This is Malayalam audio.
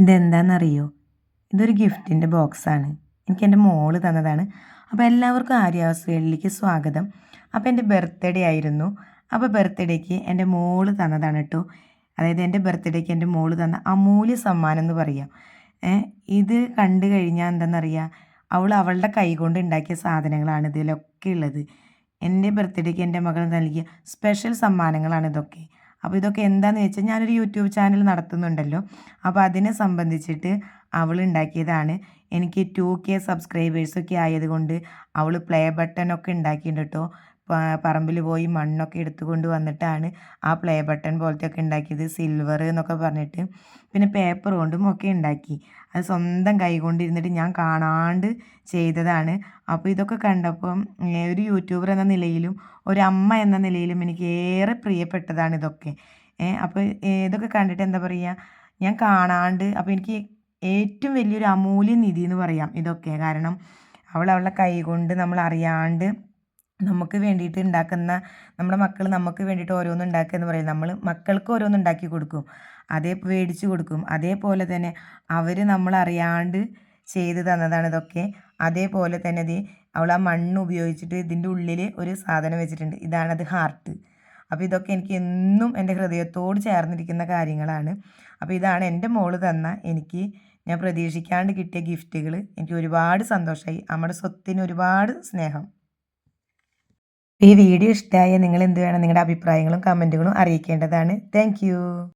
ഇതെന്താണെന്നറിയോ ഇതൊരു ഗിഫ്റ്റിന്റെ ബോക്സാണ്. എനിക്ക് എന്റെ മോൾ തന്നതാണ്. അപ്പോൾ എല്ലാവർക്കും ആര്യാവസ്ഥകളിലേക്ക് സ്വാഗതം. അപ്പോൾ എന്റെ ബർത്ത്ഡേ ആയിരുന്നു. അപ്പോൾ ബർത്ത്ഡേക്ക് എന്റെ മോൾ തന്നതാണ് കേട്ടോ അതായത് എന്റെ ബർത്ത്ഡേക്ക് എന്റെ മോൾ തന്ന അമൂല്യ സമ്മാനം എന്ന് പറയാം. ഇത് കണ്ടു കഴിഞ്ഞാൽ എന്താണെന്നറിയാം അവൾ അവളുടെ കൈ കൊണ്ട് ഉണ്ടാക്കിയ സാധനങ്ങളാണ് ഇതിലൊക്കെ ഉള്ളത്. എന്റെ ബർത്ത്ഡേക്ക് എന്റെ മകൾ നൽകിയ സ്പെഷ്യൽ സമ്മാനങ്ങളാണ് ഇതൊക്കെ. അപ്പോൾ ഇതൊക്കെ എന്താണെന്ന് വെച്ചാൽ ഞാനൊരു യൂട്യൂബ് ചാനൽ നടത്തുന്നുണ്ടല്ലോ. അപ്പോൾ അതിനെ സംബന്ധിച്ചിട്ട് അവൾ ഉണ്ടാക്കിയതാണ്. എനിക്ക് ടു കെ സബ്സ്ക്രൈബേഴ്സൊക്കെ ആയതുകൊണ്ട് അവൾ പ്ലേ ബട്ടണൊക്കെ ഉണ്ടാക്കിയിട്ടുണ്ട് കേട്ടോ പറമ്പിൽ പോയി മണ്ണൊക്കെ എടുത്തുകൊണ്ട് വന്നിട്ടാണ് ആ പ്ലേ ബട്ടൺ പോലത്തെ ഒക്കെ ഉണ്ടാക്കിയത്. സിൽവർ എന്നൊക്കെ പറഞ്ഞിട്ട്. പിന്നെ പേപ്പർ കൊണ്ടും ഒക്കെ ഉണ്ടാക്കി. അത് സ്വന്തം കൈ കൊണ്ടിരുന്നിട്ട് ഞാൻ കാണാണ്ട് ചെയ്തതാണ്. അപ്പോൾ ഇതൊക്കെ കണ്ടപ്പം ഒരു യൂട്യൂബർ എന്ന നിലയിലും ഒരു അമ്മ എന്ന നിലയിലും എനിക്ക് ഏറെ പ്രിയപ്പെട്ടതാണ് ഇതൊക്കെ. അപ്പോൾ ഇതൊക്കെ കണ്ടിട്ട് എന്താ പറയുക ഞാൻ കാണാണ്ട് അപ്പോൾ എനിക്ക് ഏറ്റവും വലിയൊരു അമൂല്യ നിധി എന്ന് പറയാം ഇതൊക്കെ. കാരണം അവൾ അവളുടെ കൈ കൊണ്ട് നമ്മൾ അറിയാണ്ട് നമുക്ക് വേണ്ടിയിട്ട് ഉണ്ടാക്കുന്ന നമ്മുടെ മക്കൾ നമുക്ക് വേണ്ടിയിട്ട് ഓരോന്നും ഉണ്ടാക്കുക എന്ന് പറയും നമ്മൾ മക്കൾക്ക് ഓരോന്നും ഉണ്ടാക്കി കൊടുക്കും. അതേ മേടിച്ച് കൊടുക്കും. അതേപോലെ തന്നെ അവർ നമ്മളറിയാണ്ട് ചെയ്ത് തന്നതാണ് ഇതൊക്കെ. അതേപോലെ തന്നെ ഇത് അവൾ ആ മണ്ണ് ഉപയോഗിച്ചിട്ട് ഇതിന്റെ ഉള്ളിൽ ഒരു സാധനം വെച്ചിട്ടുണ്ട്. ഇതാണത് ഹാർട്ട് അപ്പോൾ ഇതൊക്കെ എനിക്ക് എന്നും എന്റെ ഹൃദയത്തോട് ചേർന്നിരിക്കുന്ന കാര്യങ്ങളാണ്. അപ്പോൾ ഇതാണ് എന്റെ മോൾ തന്ന എനിക്ക് ഞാൻ പ്രതീക്ഷിക്കാണ്ട് കിട്ടിയ ഗിഫ്റ്റുകൾ എനിക്ക് ഒരുപാട് സന്തോഷമായി നമ്മുടെ സ്വത്തിന് ഒരുപാട് സ്നേഹം. ഈ വീഡിയോ ഇഷ്ടമായ നിങ്ങൾ എന്ത് വേണം നിങ്ങളുടെ അഭിപ്രായങ്ങളും കമന്റുകളും അറിയിക്കേണ്ടതാണ്. താങ്ക്